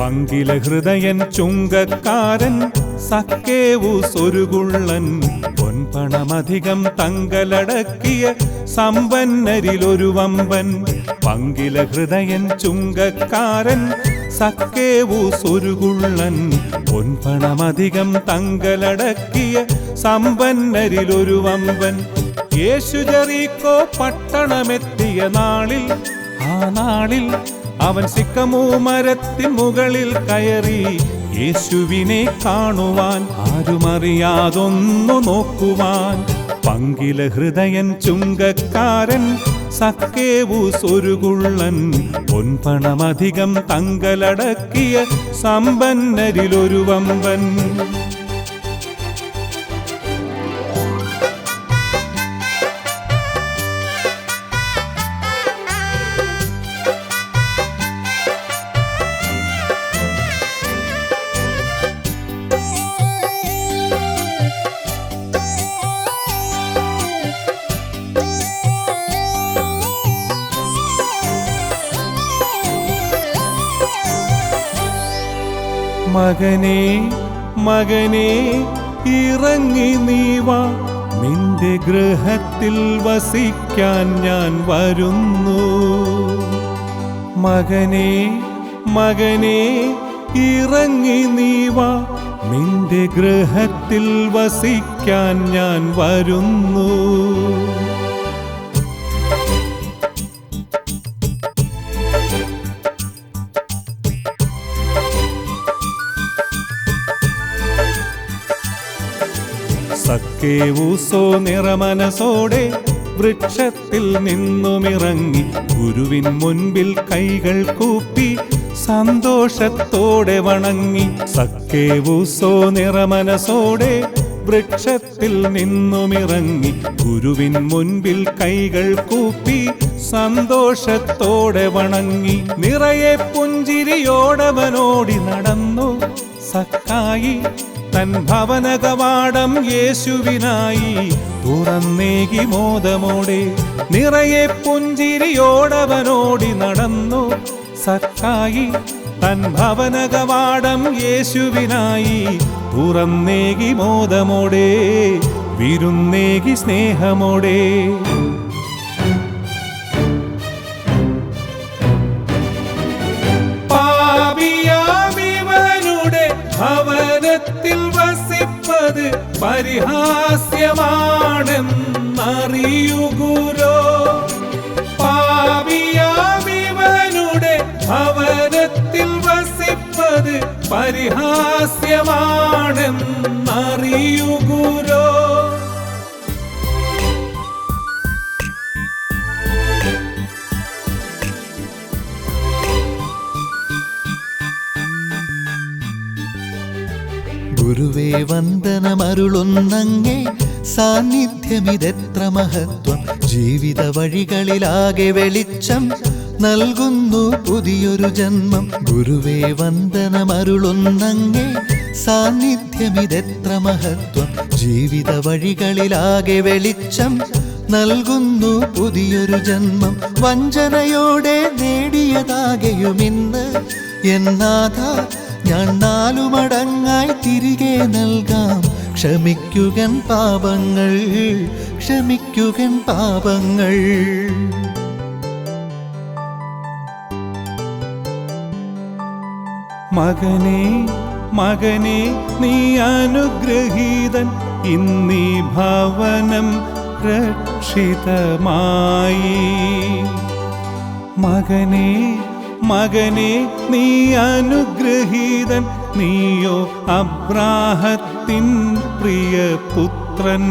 പങ്കില ഹൃദയൻ ചുങ്കക്കാരൻ സക്കേവു സൊരുകുള്ളൻ. പൊൻപണമധികം തങ്കലടക്കിയ സമ്പന്നരിലൊരു വമ്പൻ പങ്കില ഹൃദയൻ ചുങ്കക്കാരൻ സക്കേവു സൊരുകുള്ളൻ. പൊൻപണമധികം തങ്കലടക്കിയ സമ്പന്നരിലൊരു വമ്പൻ യേശു ജറീക്കോ പട്ടണമെത്തിയ നാളിൽ ആ നാളിൽ അവൻ സിക്കമൂ മരത്തിൻ മുകളിൽ കയറി യേശുവിനെ കാണുവാൻ ആരുമറിയാതൊന്നു നോക്കുവാൻ. പങ്കില ഹൃദയൻ ചുങ്കക്കാരൻ സക്കേവു സൊരുകുള്ളൻ പൊൻപണമധികം തങ്കലടക്കിയ സമ്പന്നരിലൊരു വമ്പൻ മകനെ മകനെ ഇറങ്ങി നീവാ നിന്റെ ഗൃഹത്തിൽ വസിക്കാൻ ഞാൻ വരുന്നു. മകനെ മകനെ ഇറങ്ങി നീവാ നിന്റെ ഗൃഹത്തിൽ വസിക്കാൻ ഞാൻ വരുന്നു. സക്കേവൂസോ നിറമനസോടെ വൃക്ഷത്തിൽ നിന്നുമിറങ്ങി ഗുരുവിൻ മുൻപിൽ കൈകൾ കൂപ്പി സന്തോഷത്തോടെ വണങ്ങി. സക്കേവൂസോ നിറമനസോടെ വൃക്ഷത്തിൽ നിന്നുമിറങ്ങി ഗുരുവിൻ മുൻപിൽ കൈകൾ കൂപ്പി സന്തോഷത്തോടെ വണങ്ങി. നിറയെ പുഞ്ചിരിയോടവനോടി നടന്നു സക്കായി തൻ ഭവന കവാടം യേശുവിനായി തുറന്നേകി മോദമോടെ നിറയെ പുഞ്ചിരിയോടവനോടി നടന്നു. സക്കായി തൻ ഭവന കവാടം യേശുവിനായി തുറന്നേകി മോദമോടെ വിരുന്നേകി സ്നേഹമോടെ. പരിഹാസ്യമാണെന്നറിയുകുരോ? പാവിയാമിവനുടെ ഭവനത്തിൽ വസിപ്പത് പരിഹാസ്യമാണെന്നറിയുകുരോ? ഗുരുവേ വന്ദനമരുളുന്നങ്ങേ. സാന്നിധ്യമിതെത്ര മഹത്വം. ജീവിത വഴികളിലാകെ വെളിച്ചം നൽകുന്നു പുതിയൊരു ജന്മം. ഗുരുവേ വന്ദനമരുളുന്നങ്ങേ. സാന്നിധ്യമിതെത്ര മഹത്വം. ജീവിത വഴികളിലാകെ വെളിച്ചം നൽകുന്നു പുതിയൊരു ജന്മം. വഞ്ചനയോടെ നേടിയതാകെയുമിന്ന്. എന്നാഥ ഞാൻ നാലു മടങ്ങായി തിരികെ നൽകാം. ക്ഷമിക്കുകൻ പാപങ്ങൾ ക്ഷമിക്കുകൻ പാപങ്ങൾ. മകനെ മകനെ നീ അനുഗ്രഹീതൻ. ഇന്നീ ഭവനം രക്ഷിതമായി. മകനെ മകനെ നീ അനുഗ്രഹീതൻ. നീയോ അബ്രാഹത്തിൻ പ്രിയപുത്രൻ.